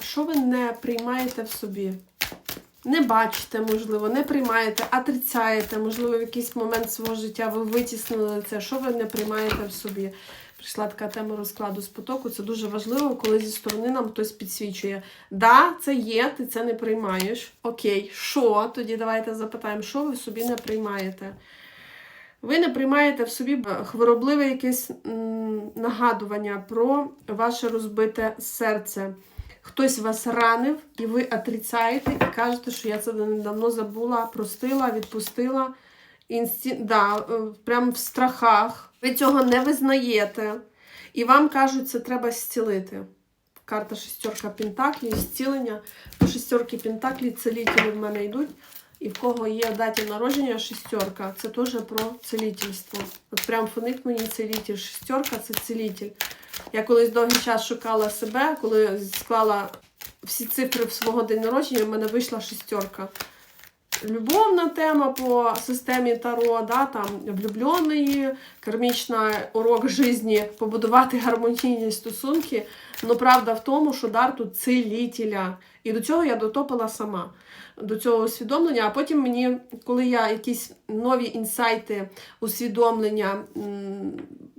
що ви не приймаєте в собі? Не бачите, можливо, не приймаєте, отрицаєте, можливо, в якийсь момент свого життя ви витіснили це, що ви не приймаєте в собі. Прийшла така тема розкладу з потоку. Це дуже важливо, коли зі сторони нам хтось підсвічує. Да, це є, ти це не приймаєш. Окей, що? Тоді давайте запитаємо, що ви собі не приймаєте. Ви не приймаєте в собі е, хворобливе якесь нагадування про ваше розбите серце. Хтось вас ранив, і ви отрицаєте і кажете, що я це давно забула, простила, відпустила. Інсті... Да, е, прям в страхах. Ви цього не визнаєте. І вам кажуть, це треба зцілити. Карта шестерка Пентаклі, зцілення. По шестерки Пентаклі целітелі в мене йдуть. І в кого є дата народження шістерка, це теж про целітельство. От прям фонить мені цілітель. Шістерка це целітель. Я колись довгий час шукала себе, коли склала всі цифри в свого день народження, в мене вийшла шестерка. Любовна тема по системі Таро, да, там влюбленої, кармічна урок житті, побудувати гармонійні стосунки. Ну, правда в тому, що дар тут целітеля. І до цього я дотопила сама, до цього усвідомлення. А потім мені, коли я якісь нові інсайти, усвідомлення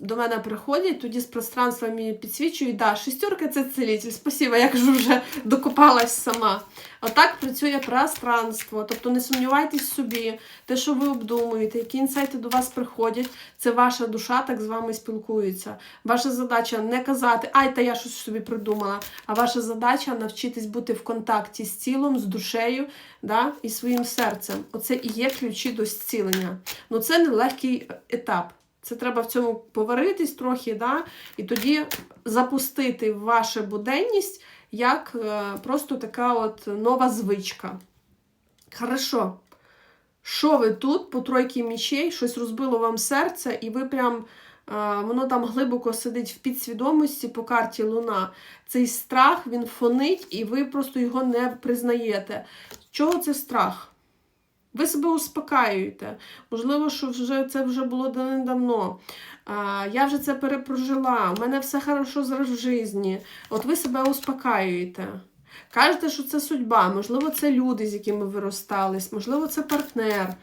до мене приходять, тоді з пространства мені підсвічують, да, шестерка це целитель. Спасибо, я кажу, вже докопалась сама. Отак працює пространство. Тобто не сумнівайтесь собі, те, що ви обдумуєте, які інсайти до вас приходять, це ваша душа так з вами спілкується. Ваша задача не казати, ай, та я щось собі придумала. А ваша задача навчитись бути в контакті з тілом, з душею да, і своїм серцем. Оце і є ключі до зцілення. Ну це нелегкий етап. Це треба в цьому поваритись трохи, да, і тоді запустити вашу буденність як е, просто така от нова звичка. Хорошо. Що ви тут по тройки мічей, щось розбило вам серце, і ви прям, е, воно там глибоко сидить в підсвідомості по карті Луна. Цей страх, він фонить, і ви просто його не признаєте. Чого це страх? Ви себе успокаюєте. Можливо, що вже це вже було давно. А, я вже це перепрожила, у мене все хорошо зараз в житті. От ви себе успокаюєте. Кажете, що це судьба, можливо, це люди, з якими ви розстались, можливо, це партнер.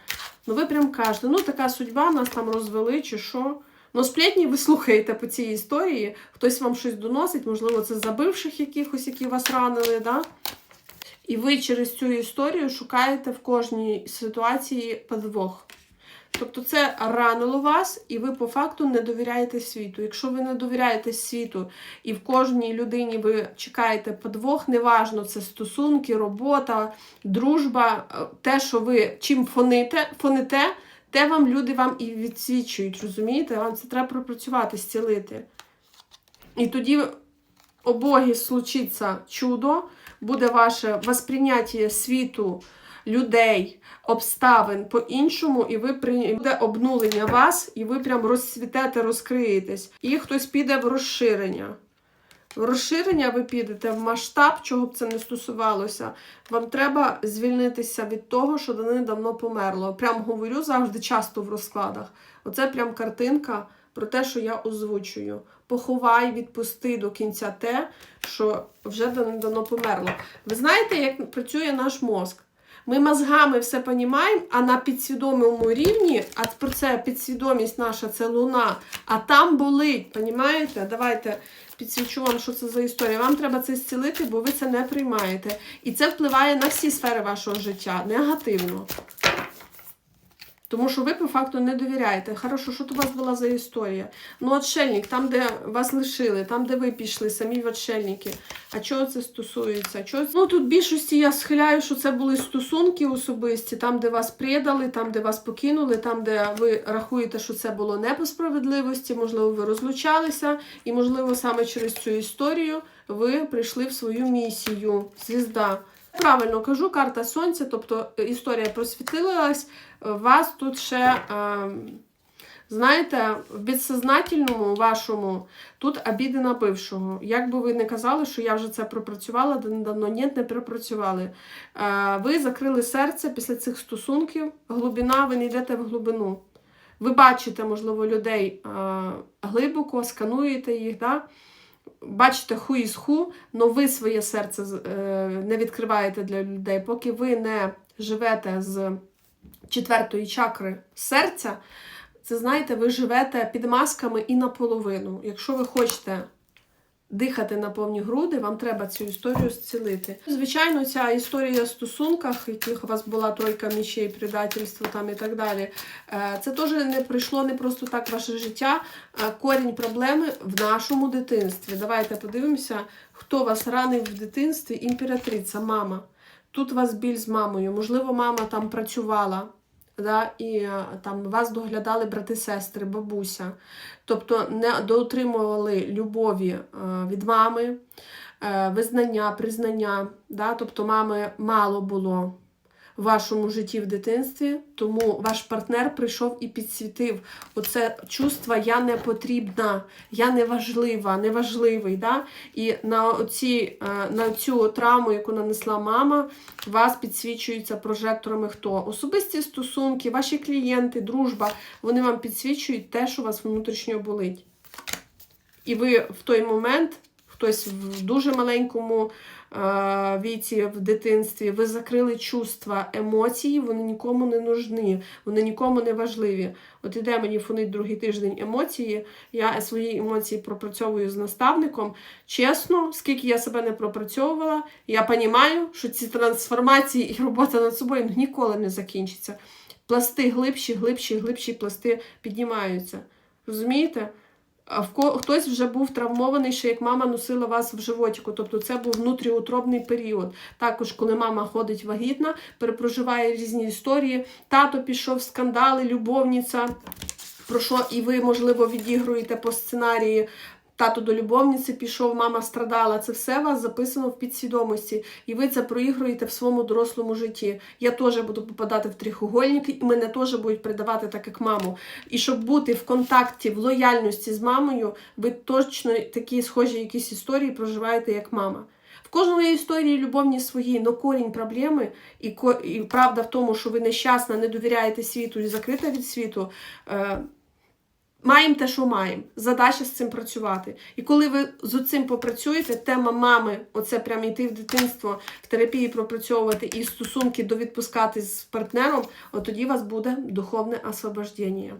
Ну, ви прям кажете, ну така судьба, нас там розвели, чи що. Ну, сплетні ви слухаєте по цій історії, хтось вам щось доносить, можливо, це забивших якихось, які вас ранили. Да? І ви через цю історію шукаєте в кожній ситуації подвох. Тобто це ранило вас, і ви по факту не довіряєте світу. Якщо ви не довіряєте світу, і в кожній людині ви чекаєте подвох, неважно, це стосунки, робота, дружба, те, що ви чим фоните, фоните, те вам люди вам і відсвічують, розумієте? Вам це треба пропрацювати, зцілити. І тоді обогі случиться чудо, буде ваше восприйняття світу, людей, обставин по-іншому, і ви при... буде обнулення вас, і ви прям розцвітете, розкриєтесь. І хтось піде в розширення. В розширення ви підете в масштаб, чого б це не стосувалося. Вам треба звільнитися від того, що давно померло. Прям говорю завжди часто в розкладах. Оце прям картинка про те, що я озвучую. Поховай, відпусти до кінця те, що вже давно померло. Ви знаєте, як працює наш мозк? Ми мозгами все понімаємо, а на підсвідомому рівні, а про це підсвідомість наша це луна, а там болить, понімаєте? Давайте підсвічу вам, що це за історія. Вам треба це зцілити, бо ви це не приймаєте. І це впливає на всі сфери вашого життя негативно. Тому що ви по факту не довіряєте. Хорошо, що у вас була за історія? Ну, отшельник, там, де вас лишили, там, де ви пішли, самі отшельники. А чого це стосується? Чого... Ну, тут більшості я схиляю, що це були стосунки особисті, там, де вас предали, там, де вас покинули, там, де ви рахуєте, що це було не по справедливості, можливо, ви розлучалися, і, можливо, саме через цю історію ви прийшли в свою місію. Звізда. Правильно кажу, карта сонця, тобто історія просвітлилась, вас тут ще, е, знаєте, в безсознательному вашому тут обіди на бившого. Як би ви не казали, що я вже це пропрацювала давно, ні, не пропрацювали. Е, ви закрили серце після цих стосунків, глибина, ви не йдете в глибину. Ви бачите, можливо, людей е, глибоко, скануєте їх. Да? Бачите ху із ху, але ви своє серце е, не відкриваєте для людей, поки ви не живете з четвертої чакри серця, це знаєте, ви живете під масками і наполовину. Якщо ви хочете дихати на повні груди, вам треба цю історію зцілити. Звичайно, ця історія в стосунках, яких у вас була тройка мічей, предательство там і так далі. е, Це теж не прийшло не просто так в ваше життя. а Корінь проблеми в нашому дитинстві. Давайте подивимося, хто вас ранив в дитинстві. Імператриця, мама. Тут у вас біль з мамою. Можливо, мама там працювала. Да, і е, там вас доглядали брати-сестри, бабуся. Тобто не доотримували любові е, від мами, е, визнання, признання. Да? Тобто мами мало було вашому житті в дитинстві, тому ваш партнер прийшов і підсвітив оце чувство я не потрібна, я не важлива, неважливий. Да? І на, оці, е, на цю травму, яку нанесла мама, вас підсвічуються прожекторами хто? Особисті стосунки, ваші клієнти, дружба, вони вам підсвічують те, що у вас внутрішньо болить. І ви в той момент, хтось в дуже маленькому е, віці, в дитинстві, ви закрили чувства, емоції, вони нікому не нужні, вони нікому не важливі. От іде мені фонить другий тиждень емоції. Я свої емоції пропрацьовую з наставником. Чесно, скільки я себе не пропрацьовувала, я розумію, що ці трансформації і робота над собою ну, ніколи не закінчиться. Пласти глибші, глибші, глибші пласти піднімаються. Розумієте? Хтось вже був травмований, ще як мама носила вас в животику. Тобто це був внутріутробний період. Також, коли мама ходить вагітна, перепроживає різні історії. Тато пішов скандали, любовниця. Про що і ви, можливо, відігруєте по сценарії. Тато до любовниці пішов, мама страдала. Це все вас записано в підсвідомості, і ви це проігруєте в своєму дорослому житті. Я теж буду попадати в трихугольники, і мене теж будуть придавати так, як маму. І щоб бути в контакті, в лояльності з мамою, ви точно такі схожі якісь історії проживаєте як мама. В кожної історії любовні свої, но корінь проблеми і, ко- і правда в тому, що ви нещасна, не довіряєте світу і закрита від світу. Е, Маємо те, що маємо. Задача з цим працювати. І коли ви з цим попрацюєте, тема мами, оце прямо йти в дитинство, в терапії пропрацьовувати і стосунки довідпускати з партнером, от тоді у вас буде духовне освобождення.